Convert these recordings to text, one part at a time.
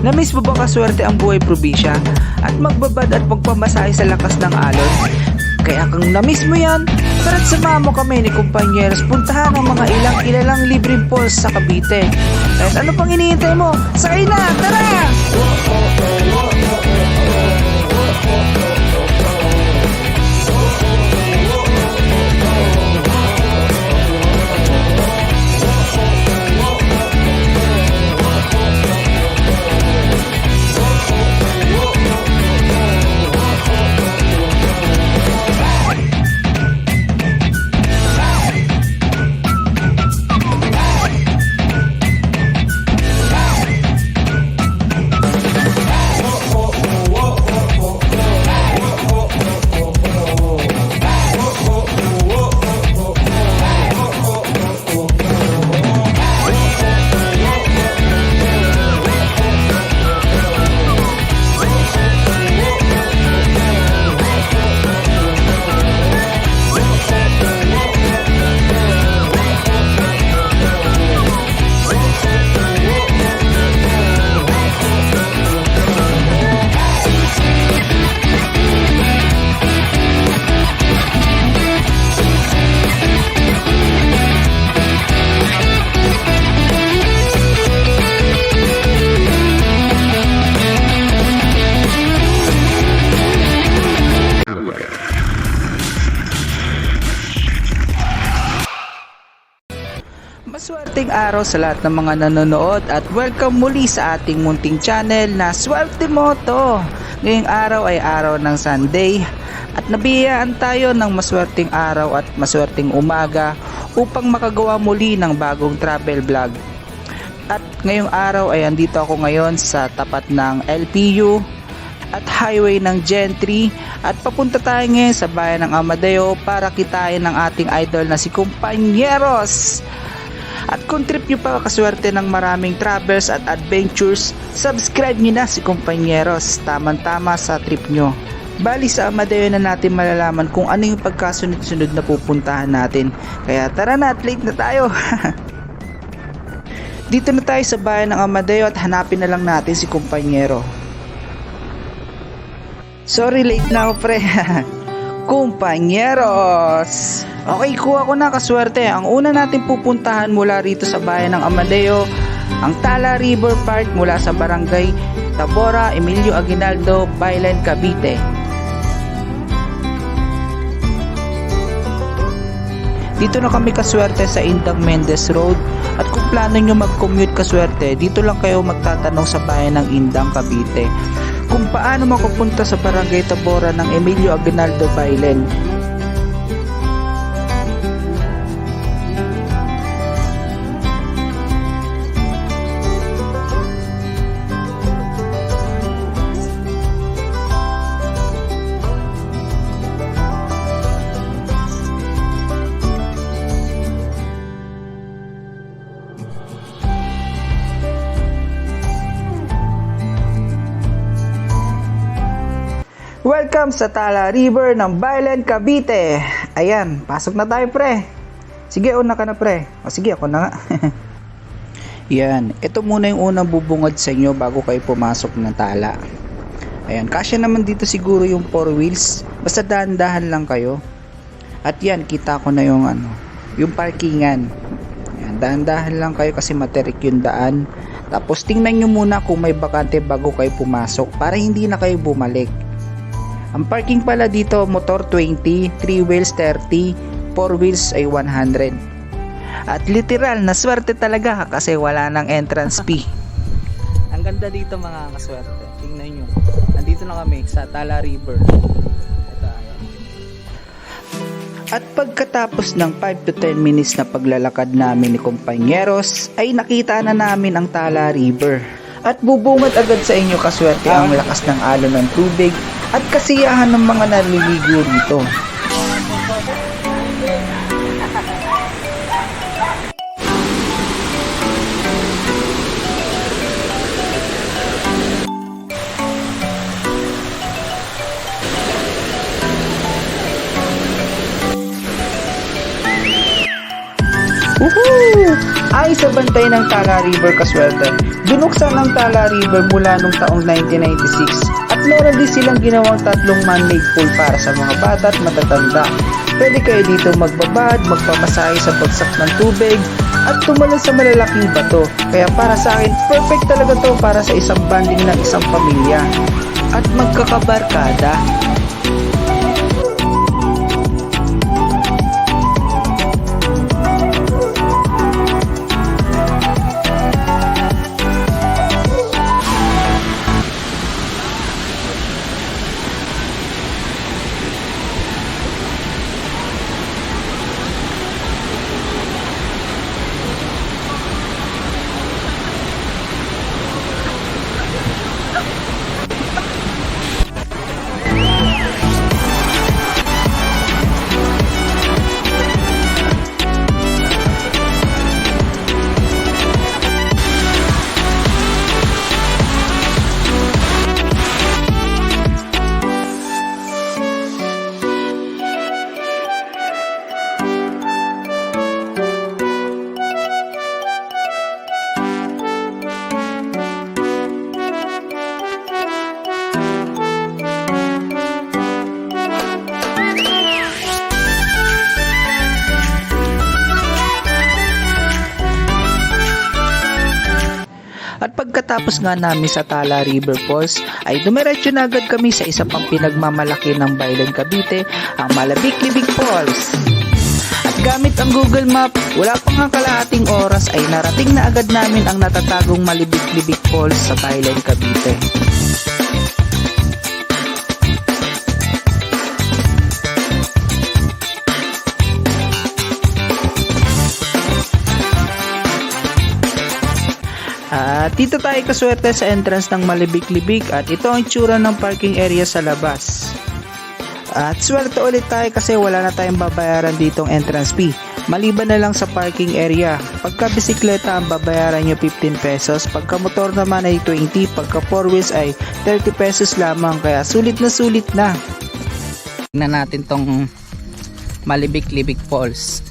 Namiss mo ba kaswerte ang buhay probinsya at magbabad at magpamasahe sa lakas ng alon? Kaya kung namiss mo yan, tara't samahan mo kami ni kumpanyeros puntahan ang mga ilang kilalang libreng falls sa Cavite. At ano pang iniintay mo? Sakay na! Tara! Maswerteng araw sa lahat ng mga nanonood at welcome muli sa ating munting channel na Swerte Moto. Ngayong araw ay araw ng Sunday at nabiyayaan tayo ng maswerteng araw at maswerteng umaga upang makagawa muli ng bagong travel vlog. At ngayong araw ay andito ako ngayon sa tapat ng LPU at highway ng Gentry at papunta tayo ngayon sa bayan ng Amadeo para kitain ng ating idol na si Kumpanyeros. At kung trip nyo pa kaswerte ng maraming travels at adventures, subscribe nyo na si Kumpanyeros, tamang-tama sa trip nyo. Bali sa Amadeo na natin malalaman kung ano yung pagkasunod-sunod na pupuntahan natin. Kaya tara na at late na tayo. Dito na tayo sa bayan ng Amadeo at hanapin na lang natin si Kumpanyero. Sorry, late na ako pre. Kumpanyeros! Okay, kuha ko na kaswerte. Ang una natin pupuntahan mula rito sa bayan ng Amadeo, ang Tala River Park mula sa barangay Tabora, Emilio Aguinaldo, Bailan, Cavite. Dito na kami kaswerte sa Indang Mendez Road at kung plano nyo mag-commute kaswerte, dito lang kayo magtatanong sa bayan ng Indang, Cavite kung paano makupunta sa Barangay Tabora ng Emilio Aguinaldo Bailen. Welcome sa Tala River ng Bailen, Cavite. Ayan, pasok na tayo pre. Sige, una ka na pre. O sige, ako na nga. Yan, ito muna yung unang bubungad sa inyo bago kayo pumasok ng tala. Ayan, kasya naman dito siguro yung four wheels. Basta dahan-dahan lang kayo. At yan, kita ko na yung ano, yung parkingan. Ayan, dahan-dahan lang kayo kasi materik yung daan. Tapos tingnan nyo muna kung may bakante bago kayo pumasok para hindi na kayo bumalik. Ang parking pala dito, motor 20, 3 wheels 30, 4 wheels ay 100. At literal, naswerte talaga kasi wala nang entrance fee. Ang ganda dito mga kaswerte. Tingnan nyo. Nandito na kami sa Tala River. At pagkatapos ng 5 to 10 minutes na paglalakad namin ni kompanyeros, ay nakita na namin ang Tala River. At bubungad agad sa inyo kaswerte ang lakas ng alon ng tubig at kasiyahan ng mga naliligo rito. Woohoo! Ay sa bantay ng Tala River Kaswerte, binuksan ang Tala River mula noong taong 1996 at meron din silang ginawang tatlong man-made pool para sa mga bata at matatanda. Pwede kayo dito magbabad, magpamasahe sa bagsak ng tubig at tumalon sa malalaking bato. Kaya para sa akin, perfect talaga to para sa isang banding ng isang pamilya at magkakabarkada. Pagkatapos nga namin sa Tala River Falls, ay dumiretso na agad kami sa isa pang pinagmamalaki ng Bailan Cavite, ang Malabik-Libig Falls. At gamit ang Google Map, wala pang nga kalahating oras ay narating na agad namin ang natatagong Malibik-Libig Falls sa Thailand, Cavite. At dito tayo kaswerte sa entrance ng Malibik-Libig at ito ang itsura ng parking area sa labas. At swerte ulit tayo kasi wala na tayong babayaran ditong entrance fee. Maliban na lang sa parking area. Pagka bisikleta ang babayaran nyo 15 pesos, pagka motor naman ay 20, pagka 4 wheels ay 30 pesos lamang. Kaya sulit na sulit na. Tingnan natin tong Malibik-Libig Falls.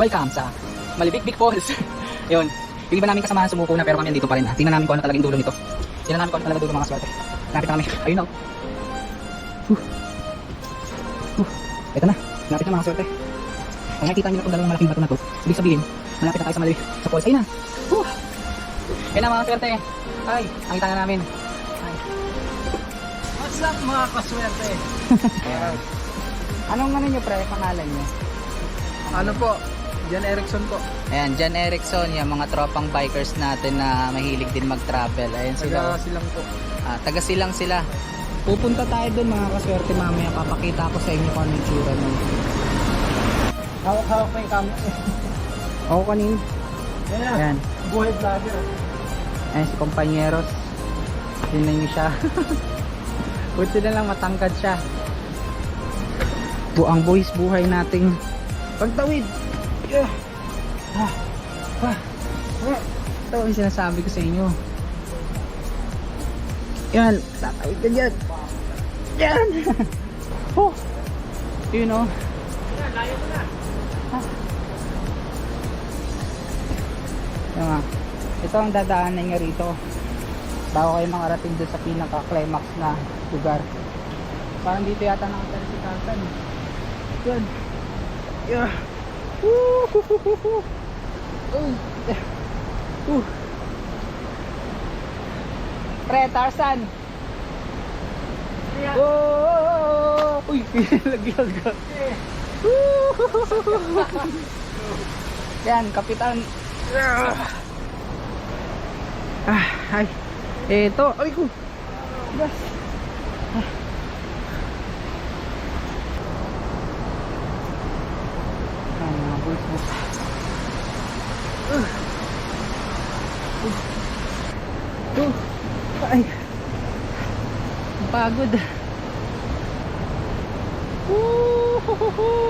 Welcome sa Malibig Big Falls. Yun. Yung iba namin kasamahan sumuko na pero kami andito pa rin. Ha. Tingnan namin kung ano talagang dulo nito. Tingnan namin kung ano talaga dulo mga swerte. Lapit na kami. Ayun na. oh. Huh. Huh. Ito na. Lapit na mga swerte. Kung nakikita nyo na itong dalawang malaking bato na to, ibig sabihin, malapit na tayo sa Malibig sa falls. Ayun na. Huh. Ayun na mga swerte. Ay, nakita na namin. Ay. What's up mga kaswerte? Anong ano nyo pre, pangalan nyo? Ano po? Jan Erickson po. Ayan, Jan Erickson, yung mga tropang bikers natin na mahilig din mag-travel. Ayan sila. silang po. Ah, taga silang sila. Pupunta tayo doon mga kaswerte mamaya. Papakita ko sa inyo kung ano yung tsura nun. Hawak-hawak pa yung kamo. Ako kanin. Ayan. Ayan. Buhay vlogger. Ayan si Companyeros. Tingnan nyo siya. Buti na lang matangkad siya. Buang boys buhay nating pagtawid. Yeah. Ah. Ah. Ah. Ito ang sinasabi ko sa inyo. Yan, tatawid ka dyan. Yan. oh. Yun o. Yan, layo mo na. Yan nga. Ito ang dadaanan nyo rito. Bago kayo makarating doon sa pinaka-climax na lugar. Parang dito yata nakatala si Carlton. Yan. Yeah. Woo! Hoo, hoo, hoo, hoo. Uy. Yeah. Uh. Pre, Tarzan. Oh! Uy, laglag ka. Yan, kapitan. Ah, ay. Eto, ay ko. Gas. dito ay. Pagod. Woo!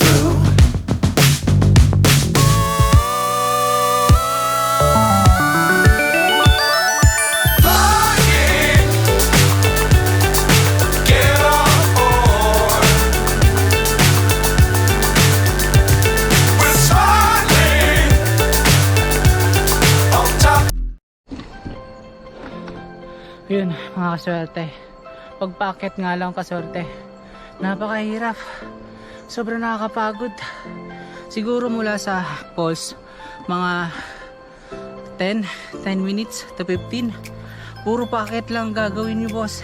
Yun, mga kaswerte. Pagpakit nga lang kaswerte. Napakahirap. Sobrang nakakapagod. Siguro mula sa pulse, mga 10, 10 minutes to 15. Puro pakit lang gagawin niyo, boss.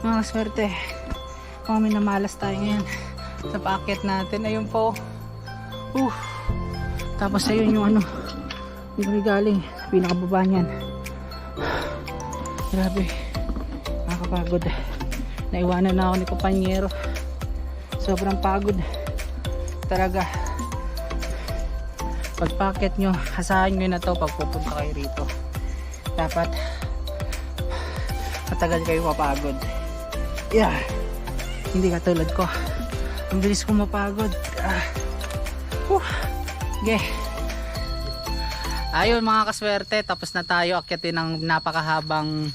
Mga kaswerte. Kung may namalas tayo ngayon sa pakit natin. Ayun po. Uh. Tapos ayun yung ano. Yung galing. Pinakababa niyan. Grabe. Nakakapagod. Naiwanan na ako ni kompanyero. Sobrang pagod. Talaga. Pag packet nyo, asahan nyo na to pag pupunta kayo rito. Dapat matagal kayo mapagod. Yeah. Hindi katulad ko. Ang bilis ko mapagod. Ah. Whew. Okay. Ayun mga kaswerte, tapos na tayo akyatin ng napakahabang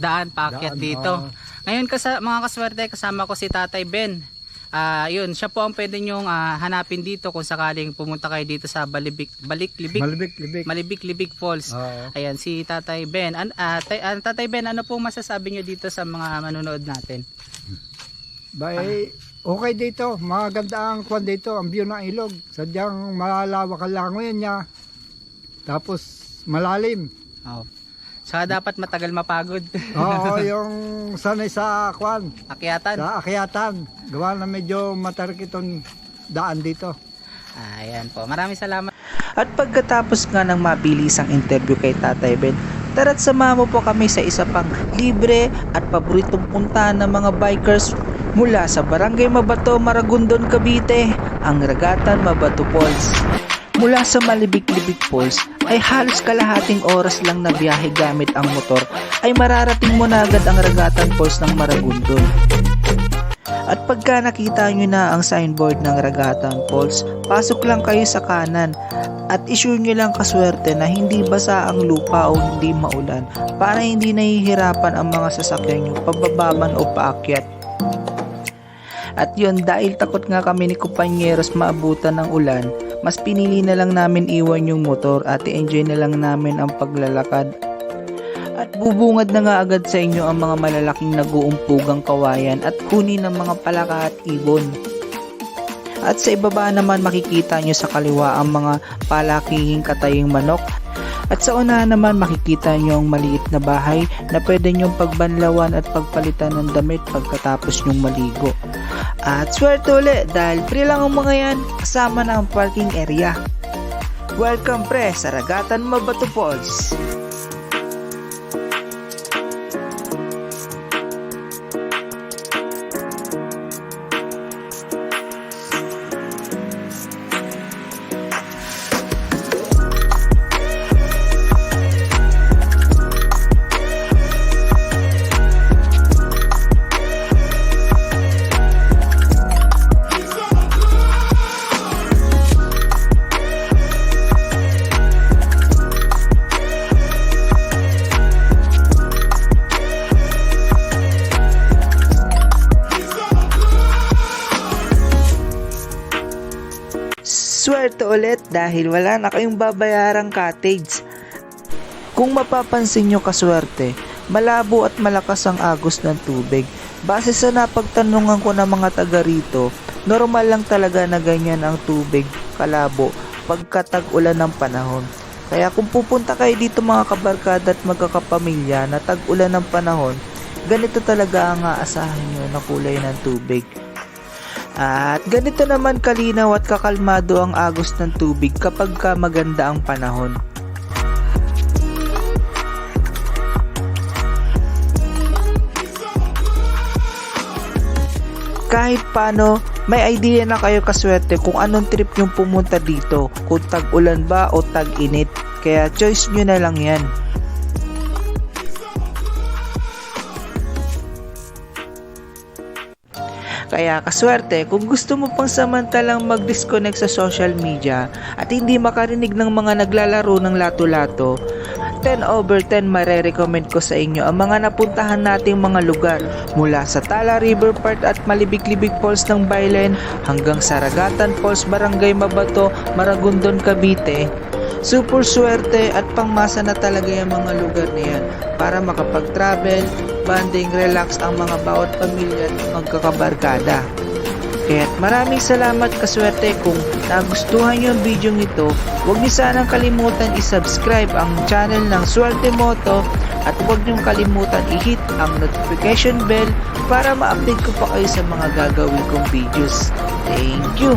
daan paakyat dito. Ngayon kasa, mga kaswerte, kasama ko si Tatay Ben. Ah, yun, siya po ang pwede nyong ah, hanapin dito kung sakaling pumunta kayo dito sa Balibik, Balik, Libik, Malibik, libik. Malibik, Libik Falls. Oo. Ayan, si Tatay Ben. An, ah, tay, ah, Tatay Ben, ano po masasabi nyo dito sa mga manonood natin? Bay, okay dito. Maganda ang kwan dito, ang view ng ilog. Sadyang malalawak ang langoy niya. Tapos malalim. Oh. Saka dapat matagal mapagod. Oo, yung sanay sa kwan, Akyatan. sa akyatan. Gawa na medyo matarkiton daan dito. Ayan po. Maraming salamat. At pagkatapos nga ng mabilisang interview kay Tatay Ben, tara't samahan mo po kami sa isa pang libre at paboritong puntahan ng mga bikers mula sa Barangay Mabato, Maragondon, Cavite, ang Ragatan Mabato Falls. Mula sa Malibik-Libik Falls ay halos kalahating oras lang na biyahe gamit ang motor ay mararating mo na agad ang Ragatan Falls ng Maragondon. At pagka nakita nyo na ang signboard ng Ragatan Falls, pasok lang kayo sa kanan at issue nyo lang kaswerte na hindi basa ang lupa o hindi maulan para hindi nahihirapan ang mga sasakyan nyo pababaman o paakyat. At yun, dahil takot nga kami ni kumpanyeros maabutan ng ulan, mas pinili na lang namin iwan yung motor at i-enjoy na lang namin ang paglalakad. At bubungad na nga agad sa inyo ang mga malalaking nag-uumpugang kawayan at kunin ng mga palaka at ibon. At sa ibaba naman makikita nyo sa kaliwa ang mga palakihing kataying manok. At sa una naman makikita nyo ang maliit na bahay na pwede nyong pagbanlawan at pagpalitan ng damit pagkatapos nyong maligo. At swerte uli dahil free lang ang mga yan kasama na ang parking area. Welcome pre sa Ragatan Mabato Falls. Ulit dahil wala na kayong babayarang cottage. Kung mapapansin nyo kaswerte, malabo at malakas ang agos ng tubig. Base sa napagtanungan ko ng mga taga rito, normal lang talaga na ganyan ang tubig kalabo pagkatag ulan ng panahon. Kaya kung pupunta kayo dito mga kabarkada at magkakapamilya na tag-ulan ng panahon, ganito talaga ang aasahan nyo na kulay ng tubig. At ganito naman kalinaw at kakalmado ang agos ng tubig kapag ka maganda ang panahon. Kahit paano, may idea na kayo kaswerte kung anong trip yung pumunta dito, kung tag-ulan ba o tag-init. Kaya choice nyo na lang yan. Kaya kaswerte, kung gusto mo pang samantalang mag-disconnect sa social media at hindi makarinig ng mga naglalaro ng lato-lato, 10 over 10 marerecommend ko sa inyo ang mga napuntahan nating mga lugar mula sa Tala River Park at Malibig-Libig Falls ng Bailen hanggang sa Ragatan Falls, Barangay Mabato, Maragondon, Cavite. Super swerte at pangmasa na talaga yung mga lugar na yan para makapag-travel, banding, relax ang mga bawat pamilya at magkakabarkada. Kaya maraming salamat kaswerte kung nagustuhan nyo ang video nito. Huwag niyo sanang kalimutan i-subscribe ang channel ng Swerte Moto at huwag niyong kalimutan i-hit ang notification bell para ma-update ko pa kayo sa mga gagawin kong videos. Thank you!